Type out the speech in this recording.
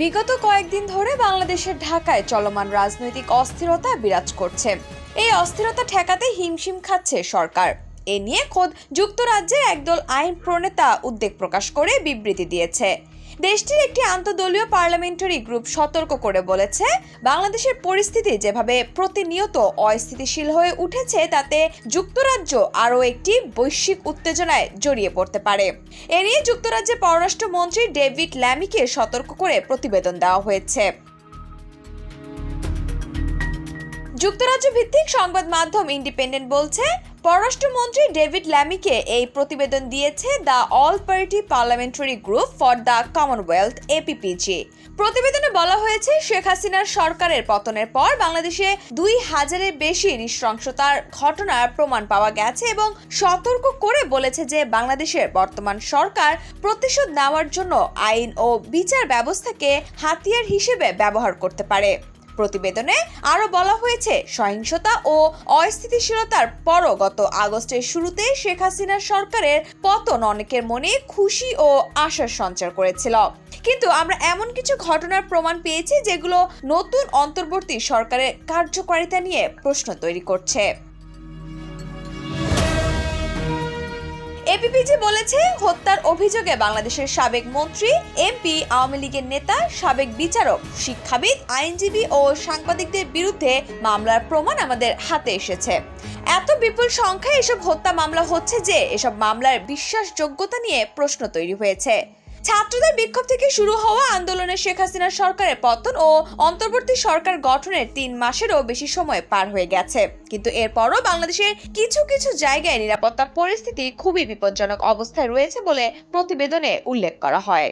বিগত কয়েকদিন ধরে বাংলাদেশের ঢাকায় চলমান রাজনৈতিক অস্থিরতা বিরাজ করছে। এই অস্থিরতা ঠেকাতে হিমশিম খাচ্ছে সরকার। এ নিয়ে খোদ যুক্তরাজ্যের একদল আইন প্রণেতা উদ্বেগ প্রকাশ করে বিবৃতি দিয়েছে। দেশটির একটি আন্তদলীয় পার্লামেন্টারি গ্রুপ সতর্ক করে বলেছে, বাংলাদেশের পরিস্থিতি যেভাবে প্রতিনিয়ত অস্থিতিশীল হয়ে উঠেছে, তাতে যুক্তরাজ্য আরও একটি বৈশ্বিক উত্তেজনায় জড়িয়ে পড়তে পারে। এ নিয়ে যুক্তরাজ্যের পররাষ্ট্রমন্ত্রী ডেভিড ল্যামিকে সতর্ক করে প্রতিবেদন দেওয়া হয়েছে। যুক্তরাজ্য ভিত্তিক সংবাদ মাধ্যম ইন্ডিপেন্ডেন্ট বলছে, পররাষ্ট্রমন্ত্রী ডেভিড ল্যামিকে এই প্রতিবেদন দিয়েছে the all party parliamentary group for the Commonwealth APPG প্রতিবেদনে বলা হয়েছে, শেখ হাসিনার সরকারের পতনের পর বাংলাদেশে দুই হাজারের বেশি নৃশংসতার ঘটনার প্রমাণ পাওয়া গেছে এবং সতর্ক করে বলেছে যে বাংলাদেশের বর্তমান সরকার প্রতিশোধ নেওয়ার জন্য আইন ও বিচার ব্যবস্থাকে হাতিয়ার হিসেবে ব্যবহার করতে পারে। প্রতিবেদনে আরও বলা হয়েছে, সহিংসতা ও অস্থিতিশীলতার পরও গত আগস্টের শুরুতে শেখ হাসিনার সরকারের পতন অনেকের মনে খুশি ও আশার সঞ্চার করেছিল। কিন্তু আমরা এমন কিছু ঘটনার প্রমাণ পেয়েছি যেগুলো নতুন অন্তর্বর্তী সরকারের কার্যকারিতা নিয়ে প্রশ্ন তৈরি করছে। এপিপিজি বলেছে, হত্যার অভিযোগে বাংলাদেশের সাবেক মন্ত্রী, এমপি, আওয়ামী লীগের নেতা, সাবেক বিচারক, শিক্ষাবিদ, আইনজীবী ও সাংবাদিকদের বিরুদ্ধে মামলার প্রমাণ আমাদের হাতে এসেছে। এত বিপুল সংখ্যায় এসব হত্যা মামলা হচ্ছে যে, এসব মামলার বিশ্বাসযোগ্যতা নিয়ে প্রশ্ন তৈরি হয়েছে। ছাত্রদের বিক্ষোভ থেকে শুরু হওয়া আন্দোলনে শেখ হাসিনার সরকারের পতন ও অন্তর্বর্তী সরকার গঠনের তিন মাসেরও বেশি সময় পার হয়ে গেছে। কিন্তু এরপরও বাংলাদেশের কিছু কিছু জায়গায় নিরাপত্তা পরিস্থিতি খুবই বিপজ্জনক অবস্থায় রয়েছে বলে প্রতিবেদনে উল্লেখ করা হয়।